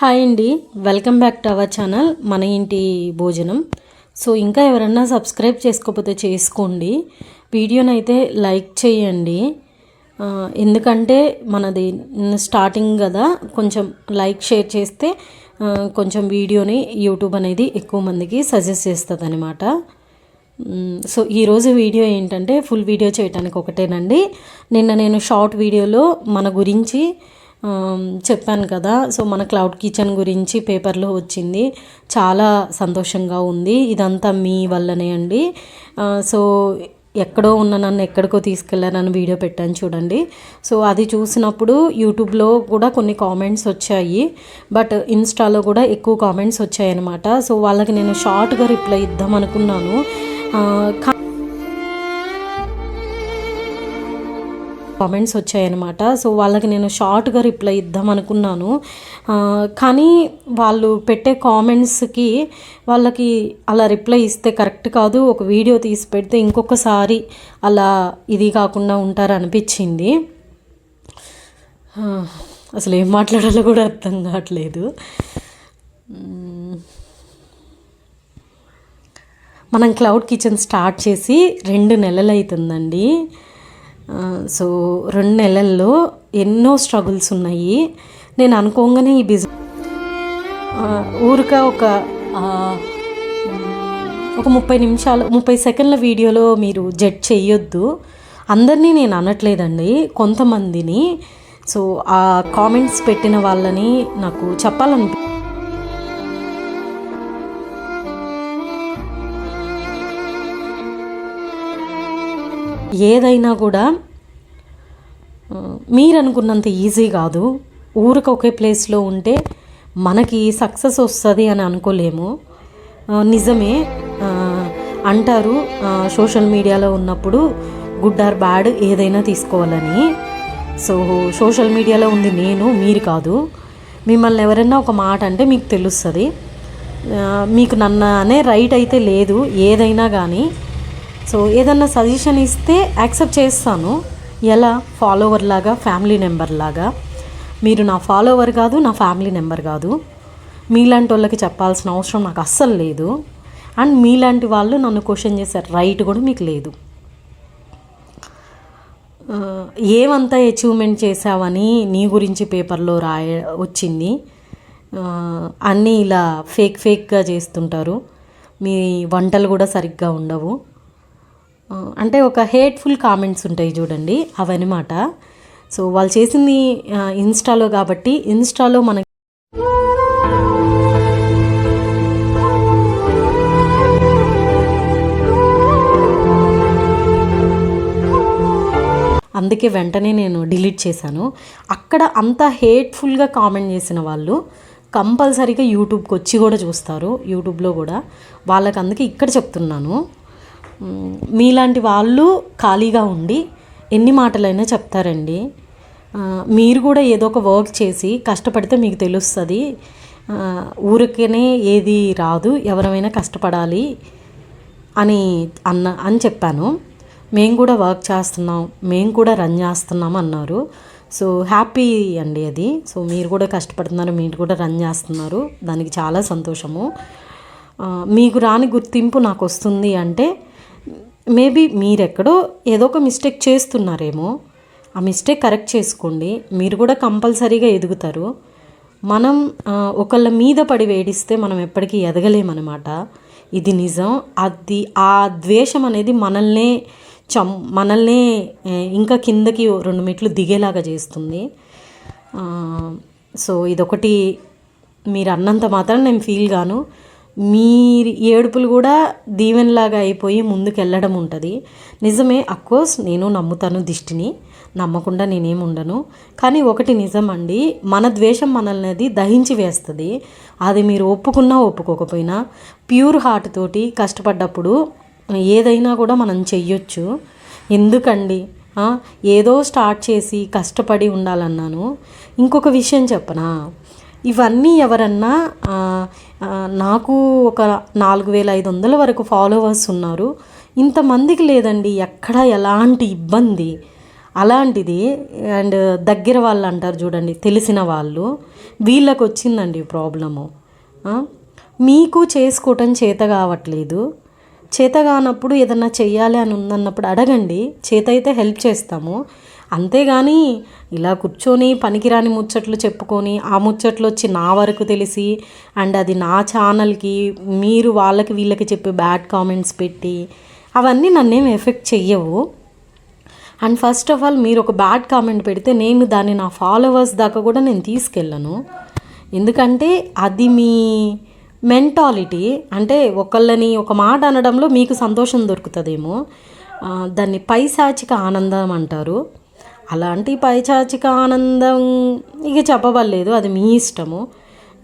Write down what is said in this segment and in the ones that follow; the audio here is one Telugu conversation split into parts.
హాయ్ అండి. Welcome back to our channel మన ఇంటి భోజనం. సో ఇంకా ఎవరన్నా సబ్స్క్రైబ్ చేసుకోకపోతే చేసుకోండి. వీడియోనైతే లైక్ చేయండి. ఎందుకంటే మనది స్టార్టింగ్ కదా కొంచెం లైక్ షేర్ చేస్తే కొంచెం వీడియోని యూట్యూబ్ అనేది ఎక్కువ మందికి సజెస్ట్ చేస్తుంది అనమాట సో ఈరోజు వీడియో ఏంటంటే ఫుల్ వీడియో చేయడానికి ఒకటేనండి. నిన్న నేను షార్ట్ వీడియోలో మన గురించి చెప్పాను కదా. సో మన క్లౌడ్ కిచెన్ గురించి పేపర్లో వచ్చింది. చాలా సంతోషంగా ఉంది. ఇదంతా మీ వల్లనే అండి. సో ఎక్కడో ఉన్న నన్ను ఎక్కడికో తీసుకెళ్ళారని వీడియో పెట్టాను చూడండి. సో అది చూసినప్పుడు యూట్యూబ్లో కూడా కొన్ని కామెంట్స్ వచ్చాయి. బట్ ఇన్స్టాలో కూడా ఎక్కువ కామెంట్స్ వచ్చాయి అనమాట సో వాళ్ళకి నేను షార్ట్గా రిప్లై ఇద్దాం అనుకున్నాను. కామెంట్స్ వచ్చాయన్నమాట. సో వాళ్ళకి నేను షార్ట్గా రిప్లై ఇద్దాం అనుకున్నాను. కానీ వాళ్ళు పెట్టే కామెంట్స్కి వాళ్ళకి అలా రిప్లై ఇస్తే కరెక్ట్ కాదు. ఒక వీడియో తీసి పెడితే ఇంకొకసారి అలా ఇది కాకుండా ఉంటారనిపించింది. అసలు ఏం మాట్లాడాలో కూడా అర్థం కావట్లేదు. మనం క్లౌడ్ కిచెన్ స్టార్ట్ చేసి రెండు నెలలు అవుతుందండి సో రెండు నెలల్లో ఎన్నో స్ట్రగుల్స్ ఉన్నాయి. నేను అనుకోగానే ఈ బిజినెస్ ఊరిక ఒక ఒక ముప్పై నిమిషాలు ముప్పై సెకండ్ల వీడియోలో మీరు జడ్జ్ చేయొద్దు. అందరినీ నేను అనట్లేదండి కొంతమందిని. సో ఆ కామెంట్స్ పెట్టిన వాళ్ళని నాకు చెప్పాలనిపి ఏదైనా కూడా మీరు అనుకున్నంత ఈజీ కాదు. ఊరికి ఒకే ప్లేస్లో ఉంటే మనకి సక్సెస్ వస్తుంది అని అనుకోలేము. నిజమే అంటారు సోషల్ మీడియాలో ఉన్నప్పుడు గుడ్ ఆర్ బ్యాడ్ ఏదైనా తీసుకోవాలని. సో సోషల్ మీడియాలో ఉంది నేను మీరు కాదు. మిమ్మల్ని ఎవరైనా ఒక మాట అంటే మీకు తెలుస్తుంది. మీకు నన్ను అనే రైట్ అయితే లేదు ఏదైనా కానీ. సో ఏదన్నా సజెషన్ ఇస్తే యాక్సెప్ట్ చేస్తాను. ఎలా? ఫాలోవర్ లాగా ఫ్యామిలీ నెంబర్ లాగా. మీరు నా ఫాలోవర్ కాదు నా ఫ్యామిలీ నెంబర్ కాదు. మీలాంటి వాళ్ళకి చెప్పాల్సిన అవసరం నాకు అస్సలు లేదు. అండ్ మీలాంటి వాళ్ళు నన్ను క్వశ్చన్ చేసే రైట్ కూడా మీకు లేదు. Uh, ఏమంతా అచీవ్మెంట్ చేసావని నీ గురించి పేపర్లో రాయ వచ్చింది. Uh, అన్నీ ఇలా ఫేక్ ఫేక్గా చేస్తుంటారు. మీ వంటలు కూడా సరిగ్గా ఉండవు. అంటే ఒక హేట్ఫుల్ కామెంట్స్ ఉంటాయి చూడండి అవన్నమాట. సో వాళ్ళు చేసింది ఇన్స్టాలో కాబట్టి ఇన్స్టాలో మనకి అందుకే వెంటనే నేను డిలీట్ చేశాను. అక్కడ అంత హేట్ఫుల్గా కామెంట్ చేసిన వాళ్ళు కంపల్సరీగా యూట్యూబ్కి వచ్చి కూడా చూస్తారు యూట్యూబ్లో కూడా. వాళ్ళకి అందుకే ఇక్కడ చెప్తున్నాను. మీలాంటి వాళ్ళు ఖాళీగా ఉండి ఎన్ని మాటలైనా చెప్తారండి. మీరు కూడా ఏదో ఒక వర్క్ చేసి కష్టపడితే మీకు తెలుస్తుంది. ఊరికనే ఏది రాదు ఎవరైనా కష్టపడాలి అని అన్న అని చెప్పాను. మేము కూడా వర్క్ చేస్తున్నాం మేము కూడా రన్ చేస్తున్నాం అన్నారు. సో హ్యాపీ అండి అది. సో మీరు కూడా కష్టపడుతున్నారు మీరు కూడా రన్ చేస్తున్నారు. దానికి చాలా సంతోషము. మీకు రాని గుర్తింపు నాకు వస్తుంది అంటే మేబీ మీరెక్కడో ఏదో ఒక మిస్టేక్ చేస్తున్నారేమో. ఆ మిస్టేక్ కరెక్ట్ చేసుకోండి. మీరు కూడా కంపల్సరీగా ఎదుగుతారు. మనం ఒకళ్ళ మీద పడి వేడిస్తే మనం ఎప్పటికీ ఎదగలేమన్నమాట. ఇది నిజం. అది ఆ ద్వేషం అనేది మనల్నే చం మనల్నే ఇంకా కిందకి రెండు మెట్లు దిగేలాగా చేస్తుంది. సో ఇదొకటి మీరు అన్నంత మాత్రం నేను ఫీల్ గాను. మీ ఏడుపులు కూడా దీవెనలాగా అయిపోయి ముందుకెళ్ళడం ఉంటుంది. నిజమే అఫ్కోర్స్ నేను నమ్ముతాను దిష్టిని. నమ్మకుండా నేనేం ఉండను. కానీ ఒకటి నిజం అండి మన ద్వేషం మనల్ని దహించి వేస్తుంది. అది మీరు ఒప్పుకున్నా ఒప్పుకోకపోయినా ప్యూర్ హార్ట్ తోటి కష్టపడ్డప్పుడు ఏదైనా కూడా మనం చెయ్యొచ్చు. ఎందుకండి? ఏదో స్టార్ట్ చేసి కష్టపడి ఉండాలన్నాను. ఇంకొక విషయం చెప్పనా? ఇవన్నీ ఎవరన్నా నాకు ఒక నాలుగు వేల ఐదు వందల వరకు ఫాలోవర్స్ ఉన్నారు. ఇంతమందికి లేదండి ఎక్కడ ఎలాంటి ఇబ్బంది. అలాంటిది అండ్ దగ్గర వాళ్ళు అంటారు చూడండి తెలిసిన వాళ్ళు వీళ్ళకి వచ్చిందండి ప్రాబ్లము. మీకు చేసుకోవటం చేత కావట్లేదు. చేత కానప్పుడు ఏదన్నా చెయ్యాలి అని ఉందన్నప్పుడు అడగండి. చేత అయితే హెల్ప్ చేస్తాము. అంతేగాని ఇలా కూర్చొని పనికిరాని ముచ్చట్లు చెప్పుకొని ఆ ముచ్చట్లు వచ్చి నా వరకు తెలిసి అండ్ అది నా ఛానల్కి మీరు వాళ్ళకి వీళ్ళకి చెప్పి బ్యాడ్ కామెంట్స్ పెట్టి అవన్నీ నన్నేం ఎఫెక్ట్ చెయ్యవు. అండ్ ఫస్ట్ ఆఫ్ ఆల్ మీరు ఒక బ్యాడ్ కామెంట్ పెడితే నేను దాన్ని నా ఫాలోవర్స్ దాకా కూడా నేను తీసుకెళ్ళను. ఎందుకంటే అది మీ మెంటాలిటీ. అంటే ఒకళ్ళని ఒక మాట అనడంలో మీకు సంతోషం దొరుకుతుందేమో. దాన్ని పైశాచిక ఆనందం అంటారు. అలాంటి పైశాచిక ఆనందం ఇక చెప్పబడలేదు. అది మీ ఇష్టము.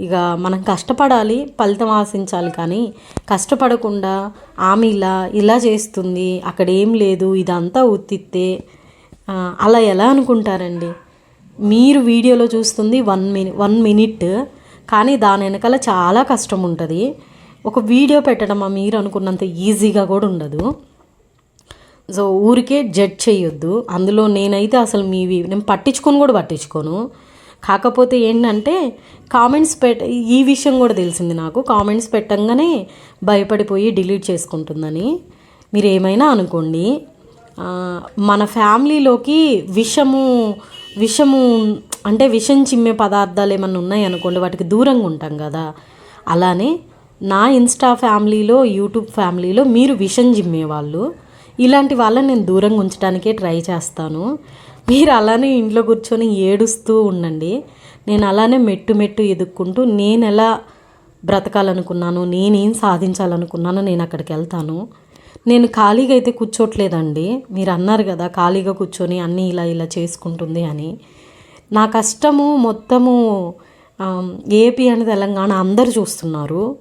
ఇక మనం కష్టపడాలి ఫలితం ఆశించాలి కానీ కష్టపడకుండా ఆమె ఇలా ఇలా చేస్తుంది అక్కడ ఏం లేదు ఇదంతా ఉత్తిత్తే అలా ఎలా అనుకుంటారండి? మీరు వీడియోలో చూస్తుంది వన్ మిని వన్ మినిట్ కానీ దాని వెనకాల చాలా కష్టం ఉంటుంది. ఒక వీడియో పెట్టడం మీరు అనుకున్నంత ఈజీగా కూడా ఉండదు. సో ఊరికే జడ్జ్ చేయొద్దు. అందులో నేనైతే అసలు మీవి నేను పట్టించుకొని కూడా పట్టించుకోను. కాకపోతే ఏంటంటే కామెంట్స్ పెట్ ఈ విషయం కూడా తెలిసింది నాకు. కామెంట్స్ పెట్టంగానే భయపడిపోయి డిలీట్ చేసుకుంటుందని. మీరు ఏమైనా అనుకోండి మన ఫ్యామిలీలోకి విషము విషము అంటే విషం చిమ్మే పదార్థాలు ఏమన్నా ఉన్నాయి అనుకోండి వాటికి దూరంగా ఉంటాం కదా. అలానే నా ఇన్స్టా ఫ్యామిలీలో యూట్యూబ్ ఫ్యామిలీలో మీరు విషం చిమ్మే వాళ్ళు ఇలాంటి వాళ్ళని నేను దూరంగా ఉంచడానికే ట్రై చేస్తాను. మీరు అలానే ఇంట్లో కూర్చొని ఏడుస్తూ ఉండండి. నేను అలానే మెట్టు మెట్టు ఎదుక్కుంటూ నేను ఎలా బ్రతకాలనుకున్నాను నేనేం సాధించాలనుకున్నానో నేను అక్కడికి వెళ్తాను. నేను ఖాళీగా అయితే కూర్చోట్లేదండి. మీరు అన్నారు కదా ఖాళీగా కూర్చొని అన్నీ ఇలా ఇలా చేసుకుంటుంది అని. నా కష్టము మొత్తము ఏపీ అండ్ తెలంగాణ అందరు చూస్తున్నారు.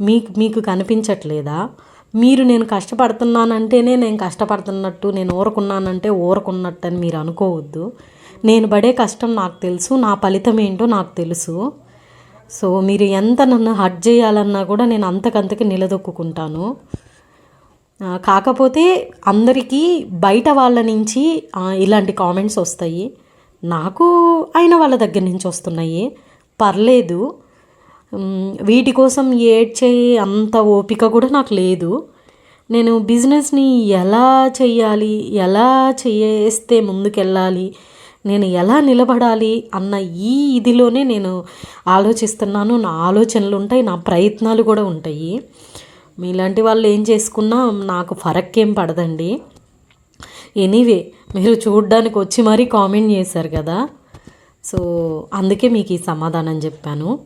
మీకు మీకు కనిపించట్లేదా? మీరు నేను కష్టపడుతున్నానంటేనే నేను కష్టపడుతున్నట్టు నేను ఊరుకున్నానంటే ఊరుకున్నట్టు అని మీరు అనుకోవద్దు. నేను పడే కష్టం నాకు తెలుసు నా ఫలితం ఏంటో నాకు తెలుసు. సో మీరు ఎంత నన్ను హట్ చేయాలన్నా కూడా నేను అంతకంతకి నిలదొక్కుంటాను కాకపోతే అందరికీ బయట వాళ్ళ నుంచి ఇలాంటి కామెంట్స్ వస్తాయి. నాకు అయిన వాళ్ళ దగ్గర నుంచి వస్తున్నాయి. పర్లేదు. వీటి కోసం ఏడ్చే అంత ఓపిక కూడా నాకు లేదు. నేను బిజినెస్ని ఎలా చెయ్యాలి ఎలా చేస్తే ముందుకెళ్ళాలి నేను ఎలా నిలబడాలి అన్న ఈ ఇదిలోనే నేను ఆలోచిస్తున్నాను. నా ఆలోచనలు ఉంటాయి నా ప్రయత్నాలు కూడా ఉంటాయి. మీలాంటి వాళ్ళు ఏం చేసుకున్నా నాకు ఫరక్ ఏం పడదండి. ఎనీవే మీరు చూడడానికి వచ్చి మరీ కామెంట్ చేశారు కదా. సో అందుకే మీకు ఈ సమాధానం చెప్పాను.